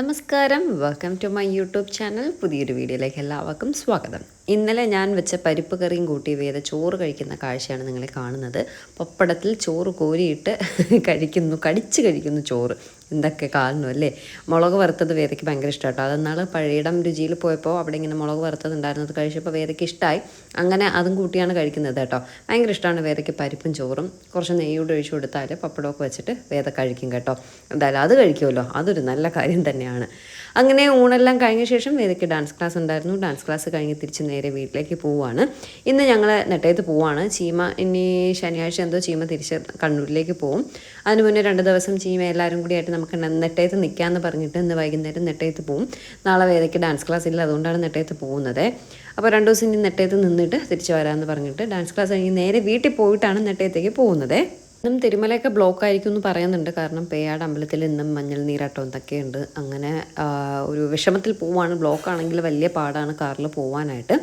നമസ്കാരം. Welcome to my YouTube channel. പുതിയൊരു വീഡിയോയിലേക്ക് എല്ലാവർക്കും സ്വാഗതം. ഇന്നലെ ഞാൻ വെച്ച പരിപ്പ് കറിയും കൂട്ടി വേദ ചോറ് കഴിക്കുന്ന കാഴ്ചയാണ് നിങ്ങളെ കാണുന്നത്. പപ്പടത്തിൽ ചോറ് കോരിയിട്ട് കഴിക്കുന്നു കടിച്ച് കഴിക്കുന്നു ചോറ്. എന്തൊക്കെ കാണുന്നു അല്ലേ? മുളക് വറുത്തത് വേദയ്ക്ക് ഭയങ്കര ഇഷ്ടമാട്ടോ അതെന്നാൾ പഴയിടം രുചിയിൽ പോയപ്പോൾ അവിടെ ഇങ്ങനെ മുളക് വറുത്തത് ഉണ്ടായിരുന്നത് കഴിച്ചപ്പോൾ വേദയ്ക്ക് ഇഷ്ടമായി അങ്ങനെ അതും കൂട്ടിയാണ് കഴിക്കുന്നത് കേട്ടോ. ഭയങ്കര ഇഷ്ടമാണ് വേദയ്ക്ക് പരിപ്പും ചോറും. കുറച്ച് നെയ്യോട് ഒഴിച്ചു കൊടുത്താൽ പപ്പടമൊക്കെ വെച്ചിട്ട് വേദ കഴിക്കും കേട്ടോ. എന്തായാലും അത് കഴിക്കുമല്ലോ. അതൊരു നല്ല കാര്യം തന്നെയാണ്. അങ്ങനെ ഊണെല്ലാം കഴിഞ്ഞ ശേഷം വേദയ്ക്ക് ഡാൻസ് ക്ലാസ് ഉണ്ടായിരുന്നു. ഡാൻസ് ക്ലാസ് കഴിഞ്ഞ് തിരിച്ച് നേരെ വീട്ടിലേക്ക് പോവുകയാണ് ഇന്ന് ഞങ്ങൾ നെട്ടയത്ത് പോവാണ്. ചീമ ഇനി ശനിയാഴ്ച എന്തോ ചീമ തിരിച്ച് കണ്ണൂരിലേക്ക് പോവും. അതിന് മുന്നേ രണ്ട് ദിവസം ചീമ എല്ലാവരും കൂടിയായിട്ട് നമുക്ക് നെട്ടയത്ത് നിൽക്കാമെന്ന് പറഞ്ഞിട്ട് ഇന്ന് വൈകുന്നേരം നെട്ടയത്ത് പോവും. നാളെ വേദയ്ക്ക് ഡാൻസ് ക്ലാസ് ഇല്ല. അതുകൊണ്ടാണ് നെട്ടയത്ത് പോകുന്നത്. അപ്പോൾ രണ്ട് ദിവസം ഇനി നെട്ടയത്ത് നിന്നിട്ട് തിരിച്ചു വരാമെന്ന് പറഞ്ഞിട്ട് ഡാൻസ് ക്ലാസ് കഴിഞ്ഞ് നേരെ വീട്ടിൽ പോയിട്ടാണ് നെട്ടയത്തേക്ക് പോകുന്നത്. ഇന്നും തിരുമലയൊക്കെ ബ്ലോക്ക് ആയിരിക്കും എന്ന് പറയുന്നുണ്ട്. കാരണം പേയാട് അമ്പലത്തിൽ ഇന്നും മഞ്ഞൾ നീരാട്ടം ഉണ്ട് അങ്ങനെ ഒരു വിഷമത്തിൽ പോവാണ്. ബ്ലോക്ക് ആണെങ്കിൽ വലിയ പാടാണ് കാറിൽ പോവാനായിട്ട്.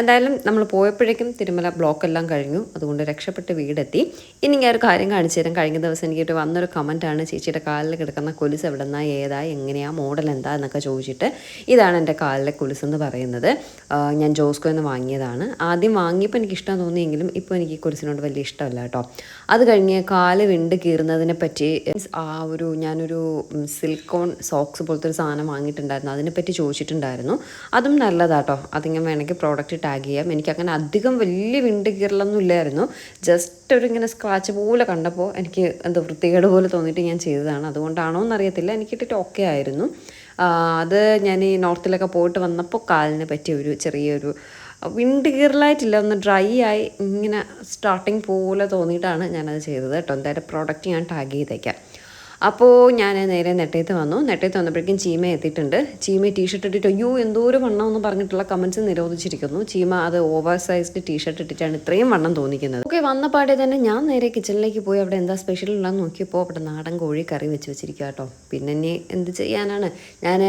എന്തായാലും നമ്മൾ പോയപ്പോഴേക്കും തിരുമല ബ്ലോക്ക് എല്ലാം കഴിഞ്ഞു. അതുകൊണ്ട് രക്ഷപ്പെട്ട് വീടെത്തി. ഇനി ഞാൻ ഒരു കാര്യം കാണിച്ചു തരാം. കഴിഞ്ഞ ദിവസം എനിക്കിട്ട് വന്നൊരു കമന്റാണ് ചേച്ചിയുടെ കാലിൽ കിടക്കുന്ന കൊലുസ് എവിടെ നിന്നാ ഏതാ എങ്ങനെയാ മോഡൽ എന്താ എന്നൊക്കെ ചോദിച്ചിട്ട് ഇതാണ് എന്റെ കാലിലെ കൊലുസ് എന്ന് പറയുന്നത്. ഞാൻ ജോസ്കോ എന്ന് വാങ്ങിയതാണ്. ആദ്യം വാങ്ങിയപ്പോൾ എനിക്ക് ഇഷ്ടം തോന്നിയെങ്കിലും ഇപ്പോൾ എനിക്ക് കൊലുസിനോട് വലിയ ഇഷ്ടമല്ല കേട്ടോ. അത് കഴിഞ്ഞ് കാൽ വിണ്ട് കീറുന്നതിനെ പറ്റി ആ ഒരു ഞാനൊരു സിൽക്കോൺ സോക്സ് പോലത്തെ ഒരു സാധനം വാങ്ങിയിട്ടുണ്ടായിരുന്നു. അതിനെപ്പറ്റി ചോദിച്ചിട്ടുണ്ടായിരുന്നു. അതും നല്ലതാട്ടോ. അതിങ്ങനെ വേണമെങ്കിൽ പ്രോഡക്റ്റ് ടാഗ് ചെയ്യാം. എനിക്ക് അങ്ങനെ അധികം വലിയ വിണ്ട് കീറലൊന്നും ഇല്ലായിരുന്നു. ജസ്റ്റ് ഒരു ഇങ്ങനെ സ്ക്രാച്ച് പോലെ കണ്ടപ്പോൾ എനിക്ക് എന്താ വൃത്തികേട് പോലെ തോന്നിയിട്ട് ഞാൻ ചെയ്തതാണ്. അതുകൊണ്ടാണോ എന്നറിയത്തില്ല. എനിക്ക് ഇട്ടിട്ട് ഓക്കെ ആയിരുന്നു. അത് ഞാൻ ഈ നോർത്തിലൊക്കെ പോയിട്ട് വന്നപ്പോൾ കാലിന് പറ്റിയ ഒരു ചെറിയൊരു വിണ്ട് കീറലായിട്ടില്ല ഒന്ന് ഡ്രൈ ആയി ഇങ്ങനെ സ്റ്റാർട്ടിങ് പോലെ തോന്നിയിട്ടാണ് ഞാനത് ചെയ്തത് കേട്ടോ. എന്തായാലും പ്രോഡക്റ്റ് ഞാൻ ടാഗ് ചെയ്തേക്കാം. അപ്പോൾ ഞാൻ നേരെ നെട്ടയത്ത് വന്നു. നെട്ടയത്ത് വന്നപ്പോഴേക്കും ചീമ എത്തിയിട്ടുണ്ട്. ചീമ ടീഷർട്ട് ഇട്ടിട്ട് അയ്യോ എന്തോ ഒരു വണ്ണം എന്ന് പറഞ്ഞിട്ടുള്ള കമൻസ് നിരോധിച്ചിരിക്കുന്നു. ചീമ അത് ഓവർ സൈസ്ഡ് ടീഷർട്ട് ഇട്ടിട്ടാണ് ഇത്രയും വണ്ണം തോന്നിക്കുന്നത്. ഓക്കെ വന്ന പാടെ തന്നെ ഞാൻ നേരെ കിച്ചണിലേക്ക് പോയി. അവിടെ എന്താ സ്പെഷ്യൽ ഉള്ളതെന്ന് നോക്കിയപ്പോൾ അവിടെ നാടൻ കോഴി കറി വെച്ച് വെച്ചിരിക്കുക കേട്ടോ പിന്നെ ഇനി എന്ത് ചെയ്യാനാണ്? ഞാൻ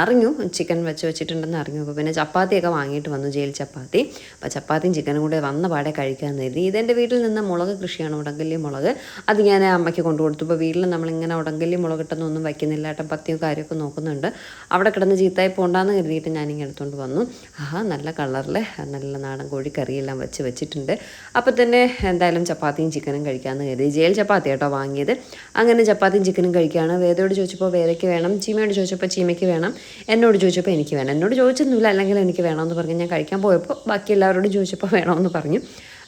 അറിഞ്ഞു. ചിക്കൻ വെച്ച് വെച്ചിട്ടുണ്ടെന്ന് അറിഞ്ഞു. അപ്പോൾ പിന്നെ ചപ്പാത്തിയൊക്കെ വാങ്ങിയിട്ട് വന്നു ജയിൽ ചപ്പാത്തി. അപ്പോൾ ചപ്പാത്തിയും ചിക്കനും കൂടെ വന്ന പാടെ കഴിക്കാൻ കരുതി. ഇതെന്റെ വീട്ടിൽ നിന്ന് മുളക് കൃഷിയാണ് ഉടങ്കല്ലി മുളക്. അത് ഞാൻ അമ്മയ്ക്ക് കൊണ്ടു കൊടുത്തു ഇപ്പോൾ വീട്ടിൽ നമ്മളിങ്ങനെ ഉടങ്കല്ലി മുളകിട്ടൊന്നും വയ്ക്കുന്നില്ല. ഏട്ടൻ പത്തിയും കാര്യമൊക്കെ നോക്കുന്നുണ്ട്. അവിടെ കിടന്ന് ചീത്തായി പോകണ്ടെന്ന് കരുതിയിട്ട് ഞാനിങ്ങനെ എടുത്തുകൊണ്ട് വന്നു. ആഹാ നല്ല കളറിൽ നല്ല നാടൻ കോഴി കറിയെല്ലാം വെച്ച് വെച്ചിട്ടുണ്ട്. അപ്പോൾ തന്നെ എന്തായാലും ചപ്പാത്തിയും ചിക്കനും കഴിക്കാമെന്ന് കരുതി. ജയിൽ ചപ്പാത്തി കേട്ടോ വാങ്ങിയത്. അങ്ങനെ ചപ്പാത്തിയും ചിക്കനും കഴിക്കുകയാണ്. വേദയോട് ചോദിച്ചപ്പോൾ വേദയ്ക്ക് വേണം. ചീമയോട് ചോദിച്ചപ്പോൾ ചീമയ്ക്ക് വേണം. എന്നോട് ചോദിച്ചപ്പോൾ എനിക്ക് വേണം. എന്നോട് ചോദിച്ചൊന്നുമില്ല. അല്ലെങ്കിൽ എനിക്ക് വേണമെന്ന് പറഞ്ഞ് ഞാൻ കഴിക്കാൻ പോയപ്പോൾ ബാക്കി എല്ലാവരോടും ചോദിച്ചപ്പോൾ വേണമെന്ന് പറഞ്ഞു.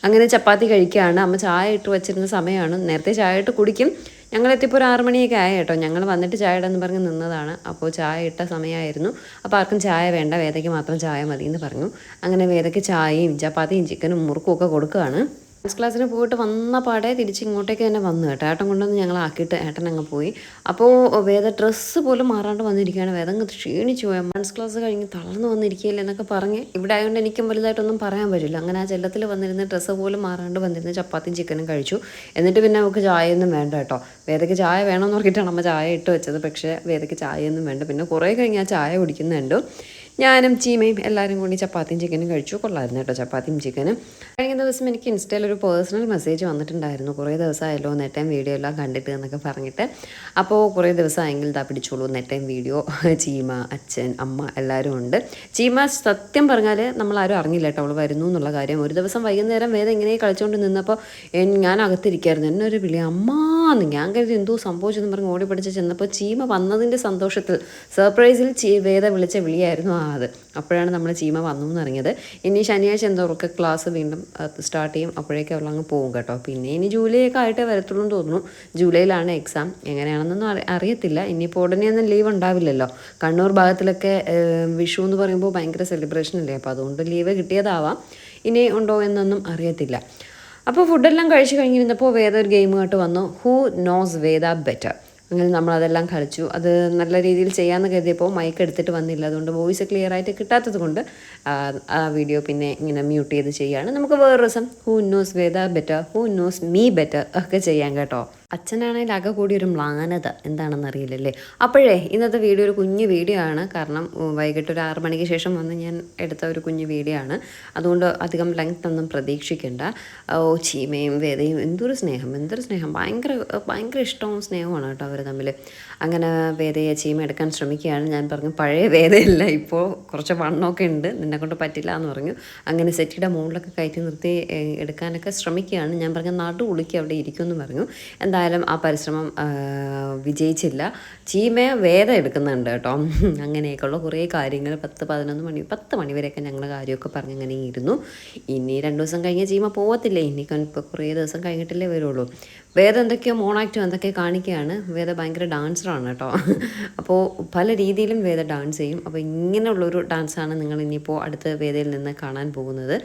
അങ്ങനെ ചപ്പാത്തി കഴിക്കുകയാണ്. അമ്മ ചായ ഇട്ട് വെച്ചിരുന്ന സമയമാണ്. നേരത്തെ ചായ ഇട്ട് കുടിക്കും. ഞങ്ങൾ എത്തിയപ്പോൾ ഒരു ആറ് മണിയൊക്കെ ആയ കേട്ടോ. ഞങ്ങൾ വന്നിട്ട് ചായ ഇടാന്ന് പറഞ്ഞ് നിന്നതാണ്. അപ്പോൾ ചായ ഇട്ട സമയമായിരുന്നു അപ്പോൾ ആർക്കും ചായ വേണ്ട വേദയ്ക്ക് മാത്രം ചായ മതി എന്ന് പറഞ്ഞു. അങ്ങനെ വേദയ്ക്ക് ചായയും ചപ്പാത്തിയും ചിക്കനും മുറുക്കും ഒക്കെ കൊടുക്കുകയാണ്. ഡാൻസ് ക്ലാസ്സിന് പോയിട്ട് വന്ന പാടെ തിരിച്ച് ഇങ്ങോട്ടേക്ക് തന്നെ വന്നു കേട്ടോ. ഏട്ടൻ കൊണ്ടുവന്ന് ഞങ്ങൾ ആക്കിയിട്ട് ഏട്ടൻ അങ്ങ് പോയി. അപ്പോൾ വേദ ഡ്രസ്സ് പോലും മാറാണ്ട് വന്നിരിക്കുകയാണ്. വേദം ക്ഷീണിച്ചു പോയ. ഡാൻസ് ക്ലാസ് കഴിഞ്ഞ് തളർന്നു വന്നിരിക്കുകയില്ല എന്നൊക്കെ പറഞ്ഞ് ഇവിടെ ആയതുകൊണ്ട് എനിക്കും വലുതായിട്ടൊന്നും പറയാൻ പറ്റില്ല. അങ്ങനെ ആ ചെല്ലത്തിൽ വന്നിരുന്ന ഡ്രസ്സ് പോലും മാറാണ്ട് വന്നിരുന്ന ചപ്പാത്തിയും ചിക്കനും കഴിച്ചു. എന്നിട്ട് പിന്നെ നമുക്ക് ചായയൊന്നും വേണ്ട കേട്ടോ. വേദയ്ക്ക് ചായ വേണമെന്ന് പറഞ്ഞിട്ടാണ് അമ്മ ചായ ഇട്ട് വെച്ചത്. പക്ഷേ വേദയ്ക്ക് ചായയൊന്നും വേണ്ട. പിന്നെ കുറേ കഴിഞ്ഞ് ആ ചായ കുടിക്കുന്നുണ്ട്. ഞാനും ചീമയും എല്ലാവരും കൂടി ചപ്പാത്തിയും ചിക്കനും കഴിച്ചു. കൊള്ളായിരുന്നു കേട്ടോ ചപ്പാത്തിയും ചിക്കനും കഴിഞ്ഞ ദിവസം എനിക്ക് ഇൻസ്റ്റയിൽ ഒരു പേഴ്സണൽ മെസ്സേജ് വന്നിട്ടുണ്ടായിരുന്നു. കുറേ ദിവസമായല്ലോ നെട്ടയും വീഡിയോ എല്ലാം കണ്ടിട്ട് എന്നൊക്കെ പറഞ്ഞിട്ട്. അപ്പോൾ കുറേ ദിവസമായെങ്കിൽ ഇതാ പിടിച്ചോളൂ. നെട്ടയും വീഡിയോ ചീമ അച്ഛൻ അമ്മ എല്ലാവരും ഉണ്ട്. ചീമ സത്യം പറഞ്ഞാൽ നമ്മളാരും അറിഞ്ഞില്ല കേട്ടോ അവൾ വരുന്നു എന്നുള്ള കാര്യം. ഒരു ദിവസം വൈകുന്നേരം വേദം ഇങ്ങനെ കളിച്ചുകൊണ്ട് നിന്നപ്പോൾ ഞാൻ അകത്തിരിക്കായിരുന്നു. എന്നെ ഒരു വിളി അമ്മാന്ന് ഞാൻ കരുതി എന്തോ സംഭവിച്ചെന്ന് പറഞ്ഞ് ഓടി പഠിച്ച് ചെന്നപ്പോൾ ചീമ വന്നതിന്റെ സന്തോഷത്തിൽ സർപ്രൈസിൽ വേദ വിളിച്ച വിളിയായിരുന്നു ആ അത്. അപ്പോഴാണ് നമ്മൾ ചീമ വന്നു എന്ന് അറിഞ്ഞത് ഇനി ശനിയാഴ്ച എന്തോ ഉറക്ക ക്ലാസ് വീണ്ടും സ്റ്റാർട്ട് ചെയ്യും. അപ്പോഴേക്കും അവൾ അങ്ങ് പോകും കേട്ടോ. പിന്നെ ഇനി ജൂലൈ ഒക്കെ ആയിട്ടേ വരത്തുള്ളൂ എന്ന് തോന്നുന്നു. ജൂലൈയിലാണ് എക്സാം എങ്ങനെയാണെന്നൊന്നും അറി അറിയത്തില്ല. ഇനിയിപ്പോൾ ഉടനെയൊന്നും ലീവ് ഉണ്ടാവില്ലല്ലോ. കണ്ണൂർ ഭാഗത്തിലൊക്കെ വിഷു എന്ന് പറയുമ്പോൾ ഭയങ്കര സെലിബ്രേഷൻ അല്ലേ? അപ്പോൾ അതുകൊണ്ട് ലീവ് കിട്ടിയതാവാം. ഇനി ഉണ്ടോ എന്നൊന്നും അറിയത്തില്ല. അപ്പോൾ ഫുഡെല്ലാം കഴിച്ച് കഴിഞ്ഞിരുന്നപ്പോൾ വേദ ഒരു ഗെയിമുമായിട്ട് വന്നു. ഹൂ നോസ് വേദ ബെറ്റർ അങ്ങനെ നമ്മളതെല്ലാം കളിച്ചു. അത് നല്ല രീതിയിൽ ചെയ്യാമെന്ന് കരുതിയപ്പോൾ മൈക്ക് എടുത്തിട്ട് വന്നില്ല. അതുകൊണ്ട് വോയിസ് ക്ലിയർ ആയിട്ട് കിട്ടാത്തത് കൊണ്ട് ആ, വീഡിയോ പിന്നെ ഇങ്ങനെ മ്യൂട്ട് ചെയ്ത് ചെയ്യുകയാണ് നമുക്ക് വേറെ ദിവസം who knows Veda better who knows me better ഒക്കെ ചെയ്യാം കേട്ടോ. അച്ഛനാണെങ്കിൽ ആകെ കൂടി ഒരു മ്ലാനത എന്താണെന്ന് അറിയില്ലല്ലേ? അപ്പോഴേ ഇന്നത്തെ വീഡിയോ ഒരു കുഞ്ഞു വീഡിയോ ആണ്. കാരണം വൈകിട്ട് ഒരു ആറ് മണിക്ക് ശേഷം വന്ന് ഞാൻ എടുത്ത ഒരു കുഞ്ഞു വീഡിയോ ആണ്. അതുകൊണ്ട് അധികം ലെങ്ത് ഒന്നും പ്രതീക്ഷിക്കേണ്ട. ഓ ചീമയും വേദയും എന്തൊരു സ്നേഹം എന്തൊരു സ്നേഹം. ഭയങ്കര ഭയങ്കര ഇഷ്ടവും സ്നേഹമാണ് കേട്ടോ അവർ തമ്മിൽ അങ്ങനെ വേദയെ ചീമ എടുക്കാൻ ശ്രമിക്കുകയാണ്. ഞാൻ പറഞ്ഞു പഴയ വേദയല്ല ഇപ്പോൾ കുറച്ച് വണ്ണമൊക്കെ ഉണ്ട്. നിന്നെ കൊണ്ട് പറ്റില്ല എന്ന് പറഞ്ഞു. അങ്ങനെ സെറ്റിയുടെ മുകളിലൊക്കെ കയറ്റി നിർത്തി എടുക്കാനൊക്കെ ശ്രമിക്കുകയാണ്. ഞാൻ പറഞ്ഞു നടു ഉളുക്കി അവിടെ ഇരിക്കുമെന്ന് പറഞ്ഞു. എന്തായാലും ആ പരിശ്രമം വിജയിച്ചില്ല. ചീമയെ വേദ എടുക്കുന്നുണ്ട് കേട്ടോ. അങ്ങനെയൊക്കെയുള്ള കുറേ കാര്യങ്ങൾ പത്ത് പതിനൊന്ന് മണി പത്ത് മണി വരെയൊക്കെ ഞങ്ങൾ കാര്യമൊക്കെ പറഞ്ഞ് അങ്ങനെ ഇരുന്നു ഇനി രണ്ട് ദിവസം കഴിഞ്ഞ് ചീമ പോകത്തില്ലേ ഇനി ഇപ്പോൾ കുറേ ദിവസം കഴിഞ്ഞിട്ടല്ലേ വരുള്ളൂ. വേദ എന്തൊക്കെയോ മോണാക്റ്റോ എന്തൊക്കെയോ കാണിക്കുകയാണ്. വേദ ഭയങ്കര ഡാൻസറാണ് കേട്ടോ. അപ്പോൾ പല രീതിയിലും വേദ ഡാൻസ് ചെയ്യും. അപ്പോൾ ഇങ്ങനെയുള്ളൊരു ഡാൻസാണ് നിങ്ങൾ ഇനിയിപ്പോൾ അടുത്ത വേദയിൽ നിന്ന് കാണാൻ പോകുന്നത്.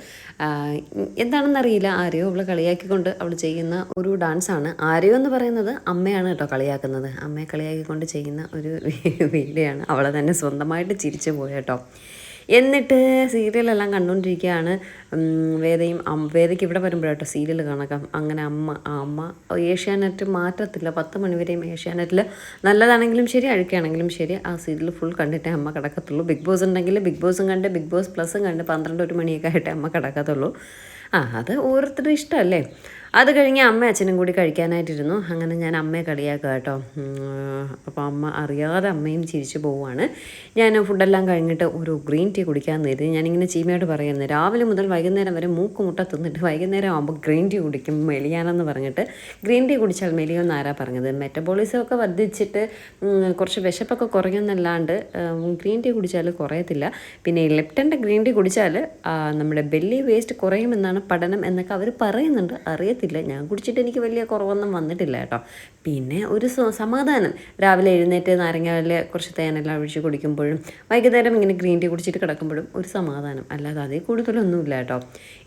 എന്താണെന്നറിയില്ല. ആരെയോ അവൾ കളിയാക്കിക്കൊണ്ട് അവൾ ചെയ്യുന്ന ഒരു ഡാൻസാണ്. ആരെയോ എന്ന് പറയുന്നത് അമ്മയാണ് കേട്ടോ കളിയാക്കുന്നത്. അമ്മയെ കളിയാക്കിക്കൊണ്ട് ചെയ്യുന്ന ഒരു വീഡിയോ ആണ് അവളെ തന്നെ സ്വന്തമായിട്ട് ചിരിച്ചു പോയ കേട്ടോ. എന്നിട്ട് സീരിയലെല്ലാം കണ്ടുകൊണ്ടിരിക്കുകയാണ്. വേദയും വേദയ്ക്ക് ഇവിടെ വരുമ്പോഴാട്ടോ സീരിയൽ കണക്കാം അങ്ങനെ അമ്മ അമ്മ ഏഷ്യാനെറ്റ് മാറ്റത്തില്ല. പത്ത് മണിവരെയും ഏഷ്യാനെറ്റിൽ നല്ലതാണെങ്കിലും ശരി അഴുക്കാണെങ്കിലും ശരി. ആ സീരിയൽ ഫുൾ കണ്ടിട്ടേ അമ്മ കിടക്കത്തുള്ളൂ. ബിഗ് ബോസ് ഉണ്ടെങ്കിൽ ബിഗ് ബോസും കണ്ട് ബിഗ് ബോസ് പ്ലസും കണ്ട് പന്ത്രണ്ട് ഒരു മണിയൊക്കെ ആയിട്ടേ അമ്മ കിടക്കത്തുള്ളൂ. ആ അത് ഓരോരുത്തരുടെ ഇഷ്ടമല്ലേ? അത് കഴിഞ്ഞ് അമ്മ അച്ഛനും കൂടി കഴിക്കാനായിട്ടിരുന്നു. അങ്ങനെ ഞാൻ അമ്മയെ കളിയാക്കുക കേട്ടോ. അപ്പോൾ അമ്മ അറിയാതെ അമ്മയും ചിരിച്ചു പോവുകയാണ് ഞാൻ ഫുഡെല്ലാം കഴിഞ്ഞിട്ട് ഒരു ഗ്രീൻ ടീ കുടിക്കാൻ നേരി ഞാനിങ്ങനെ ചീമയോട് പറയുന്നത് രാവിലെ മുതൽ വൈകുന്നേരം വരെ മൂക്ക് മുട്ട തിന്നിട്ട് വൈകുന്നേരം ആകുമ്പോൾ ഗ്രീൻ ടീ കുടിക്കും മെലിയാനെന്ന് പറഞ്ഞിട്ട് ഗ്രീൻ ടീ കുടിച്ചാൽ മെലിയോ ആരാ പറഞ്ഞത്? മെറ്റബോളിസം ഒക്കെ വർദ്ധിച്ചിട്ട് കുറച്ച് വിശപ്പൊക്കെ കുറയുന്നല്ലാണ്ട് ഗ്രീൻ ടീ കുടിച്ചാൽ കുറയത്തില്ല. പിന്നെ ലെപ്റ്റന്റെ ഗ്രീൻ ടീ കുടിച്ചാൽ നമ്മുടെ ബെല്ലി വേസ്റ്റ് കുറയുമെന്നാണ് പഠനം എന്നൊക്കെ അവർ പറയുന്നുണ്ട്. അറിയത്തില്ല. ഞാൻ കുടിച്ചിട്ട് എനിക്ക് വലിയ കുറവൊന്നും വന്നിട്ടില്ല കേട്ടോ. പിന്നെ ഒരു സമാധാനം. രാവിലെ എഴുന്നേറ്റ് നാരങ്ങയിൽ കുറച്ച് തേനെല്ലാം ഒഴിച്ച് കുടിക്കുമ്പോഴും വൈകുന്നേരം ഇങ്ങനെ ഗ്രീൻ ടീ കുടിച്ചിട്ട് കിടക്കുമ്പോഴും ഒരു സമാധാനം. അല്ലാതെ അതിൽ കൂടുതലൊന്നുമില്ല കേട്ടോ.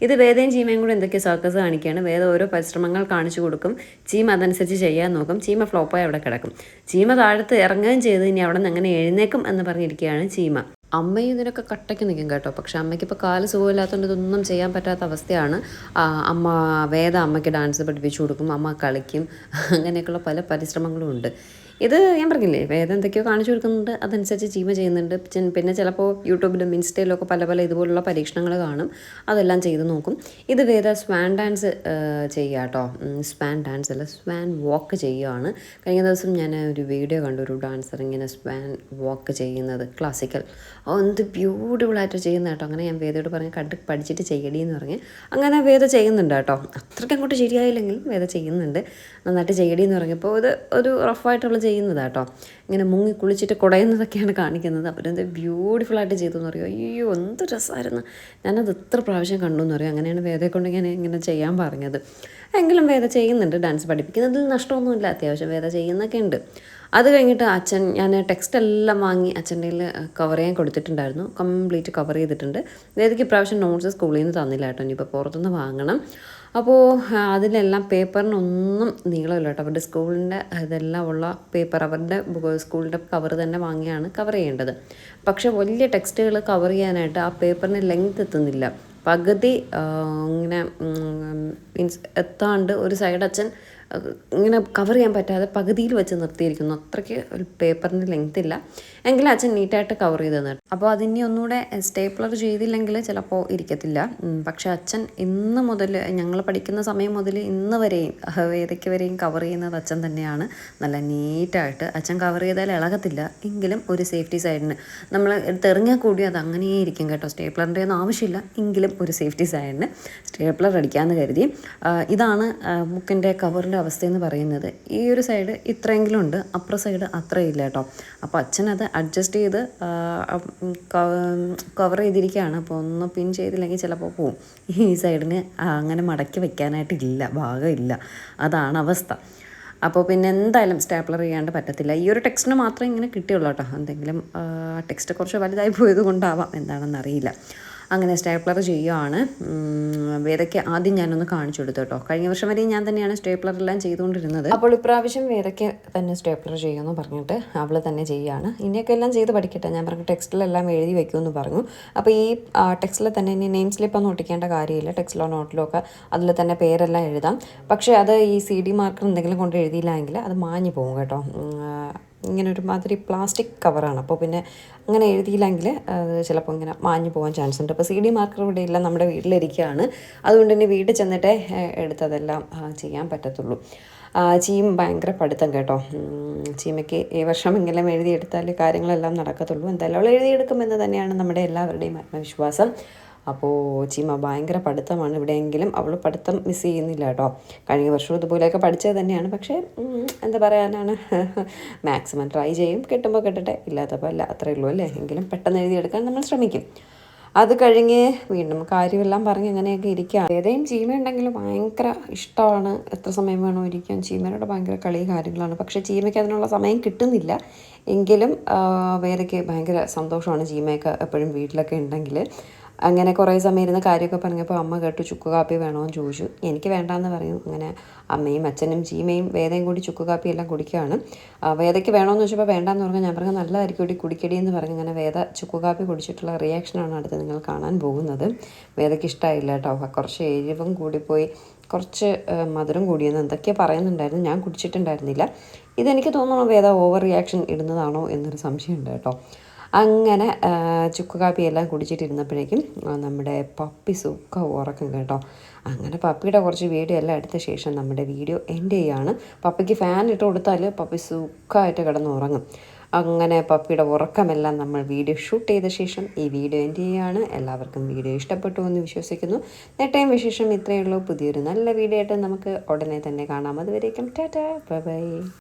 ഇത് വേദയും ചീമയും കൂടെ എന്തൊക്കെ സർക്കസ് കാണിക്കുകയാണ്. വേദ ഓരോ പരിശ്രമങ്ങൾ കാണിച്ചു കൊടുക്കും. ചീമ അതനുസരിച്ച് ചെയ്യാൻ നോക്കും. ചീമ ഫ്ലോപ്പായി അവിടെ കിടക്കും. ചീമ താഴത്ത് ഇറങ്ങുകയും ചെയ്ത് ഇനി അവിടെ നിന്ന് എങ്ങനെ എഴുന്നേക്കും എന്ന് പറഞ്ഞിരിക്കുകയാണ് ചീമ. അമ്മയും ഇതിനൊക്കെ കട്ടയ്ക്ക് നിൽക്കും കേട്ടോ. പക്ഷെ അമ്മയ്ക്ക് ഇപ്പോൾ കാൽ സുഖമില്ലാത്തതുകൊണ്ട് ഇതൊന്നും ചെയ്യാൻ പറ്റാത്ത അവസ്ഥയാണ്. അമ്മ വേദ അമ്മയ്ക്ക് ഡാൻസ് പഠിപ്പിച്ചു കൊടുക്കും അമ്മ കളിക്കും അങ്ങനെയൊക്കെയുള്ള പല പരിശ്രമങ്ങളും ഉണ്ട്. ഇത് ഞാൻ പറഞ്ഞില്ലേ വേദം എന്തൊക്കെയോ കാണിച്ചു കൊടുക്കുന്നുണ്ട് അതനുസരിച്ച് ചീമ ചെയ്യുന്നുണ്ട്. പിന്നെ ചിലപ്പോൾ യൂട്യൂബിലും ഇൻസ്റ്റയിലും ഒക്കെ പല പല ഇതുപോലുള്ള പരീക്ഷണങ്ങൾ കാണും. അതെല്ലാം ചെയ്ത് നോക്കും. ഇത് വേദ സ്വാൻ ഡാൻസ് ചെയ്യുക കേട്ടോ. സ്വാൻ ഡാൻസ് അല്ല സ്വാൻ വാക്ക് ചെയ്യുകയാണ് കഴിഞ്ഞ ദിവസം ഞാൻ ഒരു വീഡിയോ കണ്ടു ഒരു ഡാൻസർ ഇങ്ങനെ സ്വാൻ വാക്ക് ചെയ്യുന്നത് ക്ലാസിക്കൽ. എന്ത് ബ്യൂട്ടിഫുൾ ആയിട്ട് ചെയ്യുന്ന കേട്ടോ. അങ്ങനെ ഞാൻ വേദയോട് പറഞ്ഞ് കണ്ട് പഠിച്ചിട്ട് ചെയ്യടി എന്ന് പറഞ്ഞ്. അങ്ങനെ വേദ ചെയ്യുന്നുണ്ട് കേട്ടോ. അത്രയ്ക്ക് അങ്ങോട്ട് ശരിയായില്ലെങ്കിലും വേദ ചെയ്യുന്നുണ്ട്. നന്നായിട്ട് ചെയ്യടി എന്ന് പറഞ്ഞപ്പോൾ ഇത് ഒരു റഫായിട്ടുള്ള ചെയ്യുന്നതാണ് കേട്ടോ ഇങ്ങനെ മുങ്ങി കുളിച്ചിട്ട് കുടയുന്നതൊക്കെയാണ് കാണിക്കുന്നത്. അവരെന്ത് ബ്യൂട്ടിഫുൾ ആയിട്ട് ചെയ്തു എന്ന് പറയും അയ്യോ എന്ത് രസമായിരുന്നു ഞാനത് ഇത്ര പ്രാവശ്യം കണ്ടു എന്ന് പറയും അങ്ങനെയാണ് വേദയെ കൊണ്ട് ഞാൻ ഇങ്ങനെ ചെയ്യാൻ പറഞ്ഞത്. എങ്കിലും വേദ ചെയ്യുന്നുണ്ട് ഡാൻസ് പഠിപ്പിക്കുന്നതിൽ നഷ്ടമൊന്നുമില്ല അത്യാവശ്യം വേദ ചെയ്യുന്നൊക്കെ ഉണ്ട്. അത് കഴിഞ്ഞിട്ട് അച്ഛൻ ഞാൻ ടെക്സ്റ്റ് എല്ലാം വാങ്ങി അച്ഛന്റെ കവർ ചെയ്യാൻ കൊടുത്തിട്ടുണ്ടായിരുന്നു. കംപ്ലീറ്റ് കവർ ചെയ്തിട്ടുണ്ട്. വേദയ്ക്ക് ഇപ്രാവശ്യം നോട്ട്സ് സ്കൂളിൽ നിന്ന് തന്നില്ല കേട്ടോ. ഇനിയിപ്പോൾ പുറത്തുനിന്ന് വാങ്ങണം. അപ്പോൾ അതിലെല്ലാം പേപ്പറിനൊന്നും നീളമില്ല കേട്ടോ. അവരുടെ സ്കൂളിന്റെ ഇതെല്ലാം ഉള്ള പേപ്പർ അവരുടെ സ്കൂളിന്റെ കവർ തന്നെ വാങ്ങിയാണ് കവർ ചെയ്യേണ്ടത്. പക്ഷേ വലിയ ടെക്സ്റ്റുകൾ കവർ ചെയ്യാനായിട്ട് ആ പേപ്പറിന് ലെങ്ത് എത്തുന്നില്ല. പകുതി ഇങ്ങനെ മീൻസ് എത്താണ്ട് ഒരു സൈഡ് അച്ഛൻ ഇങ്ങനെ കവർ ചെയ്യാൻ പറ്റാതെ പകുതിയിൽ വെച്ച് നിർത്തിയിരിക്കുന്നു. അത്രയ്ക്ക് ഒരു പേപ്പറിന് ലെങ്ത് ഇല്ല. എങ്കിലും അച്ഛൻ നീറ്റായിട്ട് കവർ ചെയ്ത് തന്നിട്ട്. അപ്പോൾ അതിനി ഒന്നുകൂടെ സ്റ്റേപ്ലർ ചെയ്തില്ലെങ്കിൽ ചിലപ്പോൾ ഇരിക്കത്തില്ല. പക്ഷേ അച്ഛൻ ഇന്ന് മുതൽ ഞങ്ങൾ പഠിക്കുന്ന സമയം മുതൽ ഇന്ന് വരെയും ഏതൊക്കെ വരെയും കവർ ചെയ്യുന്നത് അച്ഛൻ തന്നെയാണ്. നല്ല നീറ്റായിട്ട് അച്ഛൻ കവർ ചെയ്താൽ ഇളകത്തില്ല. എങ്കിലും ഒരു സേഫ്റ്റി സൈഡിന് നമ്മൾ തെറിഞ്ഞാൽ കൂടി അത് അങ്ങനെ ഇരിക്കും കേട്ടോ. സ്റ്റേപ്ലറിന്റെ ഒന്നും ആവശ്യമില്ല. എങ്കിലും ഒരു സേഫ്റ്റി സൈഡിന് സ്റ്റേപ്ലർ അടിക്കാമെന്ന് കരുതി. ഇതാണ് ബുക്കിന്റെ കവറിന്റെ അവസ്ഥയെന്ന് പറയുന്നത്. ഈ ഒരു സൈഡ് ഇത്രയെങ്കിലും ഉണ്ട്. അപ്പുറ സൈഡ് അത്രയില്ല കേട്ടോ. അപ്പോൾ അച്ഛനത് അഡ്ജസ്റ്റ് ചെയ്ത് കവർ ചെയ്തിരിക്കുകയാണ്. അപ്പോൾ ഒന്ന് പിൻ ചെയ്തില്ലെങ്കിൽ ചിലപ്പോൾ പോവും. ഈ സൈഡിന് അങ്ങനെ മടക്കി വെക്കാനായിട്ടില്ല. ഭാഗമില്ല അതാണ് അവസ്ഥ. അപ്പോൾ പിന്നെ എന്തായാലും സ്റ്റാപ്ലർ ചെയ്യാണ്ട് പറ്റത്തില്ല. ഈ ഒരു ടെക്സ്റ്റിന് മാത്രമേ ഇങ്ങനെ കിട്ടിയുള്ളൂ കേട്ടോ. എന്തെങ്കിലും ടെക്സ്റ്റ് കുറച്ച് വലുതായി പോയത് കൊണ്ടാവാം. എന്താണെന്ന് അറിയില്ല. അങ്ങനെ സ്റ്റേപ്ലർ ചെയ്യുകയാണ് വേദയ്ക്ക് ആദ്യം ഞാനൊന്ന് കാണിച്ചു കൊടുത്തു കേട്ടോ. കഴിഞ്ഞ വർഷം വരെ ഞാൻ തന്നെയാണ് സ്റ്റേപ്ലർ എല്ലാം ചെയ്തുകൊണ്ടിരുന്നത്. അപ്പോൾ ഇപ്രാവശ്യം വേദയ്ക്ക് തന്നെ സ്റ്റേപ്ലർ ചെയ്യുമെന്ന് പറഞ്ഞിട്ട് അവൾ തന്നെ ചെയ്യുകയാണ് ഇനിയൊക്കെ എല്ലാം ചെയ്ത് പഠിക്കട്ടെ. ഞാൻ പറഞ്ഞു ടെക്സ്റ്റിലെല്ലാം എഴുതി വെക്കുമെന്ന് പറഞ്ഞു. അപ്പോൾ ഈ ടെക്സ്റ്റിൽ തന്നെ ഇനി നെയിം സ്ലിപ്പൊന്നും ഒട്ടിക്കേണ്ട കാര്യമില്ല. ടെക്സ്റ്റിലോ നോട്ടിലോ ഒക്കെ അതിൽ തന്നെ പേരെല്ലാം എഴുതാം. പക്ഷേ അത് ഈ സി ഡി മാർക്കർ എന്തെങ്കിലും കൊണ്ട് എഴുതിയില്ലെങ്കിൽ അത് മാഞ്ഞു പോകും കേട്ടോ. ഇങ്ങനെ ഒരു മാതിരി പ്ലാസ്റ്റിക് കവറാണ്. അപ്പോൾ പിന്നെ അങ്ങനെ എഴുതിയില്ലെങ്കിൽ ചിലപ്പോൾ ഇങ്ങനെ മാഞ്ഞു പോകാൻ ചാൻസ് ഉണ്ട്. അപ്പോൾ സി ഡി മാർക്കർ ഇവിടെ ഇല്ല നമ്മുടെ വീട്ടിലിരിക്കുകയാണ്. അതുകൊണ്ട് തന്നെ വീട്ടിൽ ചെന്നിട്ടേ എടുത്തതെല്ലാം ചെയ്യാൻ പറ്റത്തുള്ളൂ. ചീം ഭയങ്കര പഠിത്തം കേട്ടോ. ചീമയ്ക്ക് ഈ വർഷമെങ്കിലും എഴുതിയെടുത്താൽ കാര്യങ്ങളെല്ലാം നടക്കത്തുള്ളൂ. എന്തായാലും അവൾ എഴുതിയെടുക്കുമെന്ന് തന്നെയാണ് നമ്മുടെ എല്ലാവരുടെയും ആത്മവിശ്വാസം. അപ്പോൾ ചീമ ഭയങ്കര പഠിത്തമാണ് ഇവിടെയെങ്കിലും അവൾ പഠിത്തം മിസ് ചെയ്യുന്നില്ല കേട്ടോ. കഴിഞ്ഞ വർഷവും ഇതുപോലെയൊക്കെ പഠിച്ചത് തന്നെയാണ്. പക്ഷേ എന്താ പറയാനാണ്? മാക്സിമം ട്രൈ ചെയ്യും. കിട്ടുമ്പോൾ കിട്ടട്ടെ. ഇല്ലാത്തപ്പോൾ അല്ല അത്രയേ ഉള്ളൂ അല്ലേ? എങ്കിലും പെട്ടെന്ന് എഴുതിയെടുക്കാൻ നമ്മൾ ശ്രമിക്കും. അത് കഴിഞ്ഞ് വീണ്ടും കാര്യമെല്ലാം പറഞ്ഞ് അങ്ങനെയൊക്കെ ഇരിക്കുക ഏതെയും ചീമ ഉണ്ടെങ്കിൽ ഭയങ്കര ഇഷ്ടമാണ്. എത്ര സമയം വേണോ ഇരിക്കാൻ. ചീമയുടെ ഭയങ്കര കളി കാര്യങ്ങളാണ്. പക്ഷേ ചീമയ്ക്ക് അതിനുള്ള സമയം കിട്ടുന്നില്ല. എങ്കിലും വേറെയൊക്കെ ഭയങ്കര സന്തോഷമാണ് ചീമയൊക്കെ എപ്പോഴും വീട്ടിലൊക്കെ ഉണ്ടെങ്കിൽ അങ്ങനെ കുറേ സമയം ഇരുന്ന് കാര്യമൊക്കെ പറഞ്ഞപ്പോൾ അമ്മ കേട്ടു ചുക്ക് കാപ്പി വേണമെന്ന് ചോദിച്ചു. എനിക്ക് വേണ്ടാന്ന് പറഞ്ഞു. അങ്ങനെ അമ്മയും അച്ഛനും ചീമയും വേദയും കൂടി ചുക്ക് കാപ്പി എല്ലാം കുടിക്കുകയാണ്. വേദയ്ക്ക് വേണമെന്ന് ചോദിച്ചപ്പോൾ വേണ്ടാന്ന് പറഞ്ഞു. ഞാൻ പറഞ്ഞു നല്ലതായിരിക്കും കൂടി കുടിക്കടി എന്ന് പറഞ്ഞു. അങ്ങനെ വേദ ചുക്ക് കാപ്പി കുടിച്ചിട്ടുള്ള റിയാക്ഷനാണ് അടുത്ത് നിങ്ങൾ കാണാൻ പോകുന്നത്. വേദയ്ക്ക് ഇഷ്ടമായില്ല കേട്ടോ. കുറച്ച് എരിവും കൂടിപ്പോയി കുറച്ച് മധുരം കൂടിയെന്ന് എന്തൊക്കെയോ പറയുന്നുണ്ടായിരുന്നു. ഞാൻ കുടിച്ചിട്ടുണ്ടായിരുന്നില്ല. ഇതെനിക്ക് തോന്നുന്നു വേദ ഓവർ റിയാക്ഷൻ ഇടുന്നതാണോ എന്നൊരു സംശയമുണ്ട് കേട്ടോ. അങ്ങനെ ചുക്ക് കാപ്പി എല്ലാം കുടിച്ചിട്ടിരുന്നപ്പോഴേക്കും നമ്മുടെ പപ്പി സുഖ ഉറക്കം കേട്ടോ. അങ്ങനെ പപ്പിയുടെ കുറച്ച് വീഡിയോ എല്ലാം എടുത്ത ശേഷം നമ്മുടെ വീഡിയോ എൻഡ് ചെയ്യാണ്. പപ്പിക്ക് ഫാൻ ഇട്ട് കൊടുത്താൽ പപ്പി സുഖമായിട്ട് കിടന്ന് ഉറങ്ങും. അങ്ങനെ പപ്പിയുടെ ഉറക്കമെല്ലാം നമ്മൾ വീഡിയോ ഷൂട്ട് ചെയ്ത ശേഷം ഈ വീഡിയോ എൻഡ് ചെയ്യുകയാണ് എല്ലാവർക്കും വീഡിയോ ഇഷ്ടപ്പെട്ടു എന്ന് വിശ്വസിക്കുന്നു. നേട്ടയും വിശേഷം ഇത്രയേ ഉള്ളൂ. പുതിയൊരു നല്ല വീഡിയോ ആയിട്ട് നമുക്ക് ഉടനെ തന്നെ കാണാം. അതുവരേക്കും ടാറ്റാ ബൈ.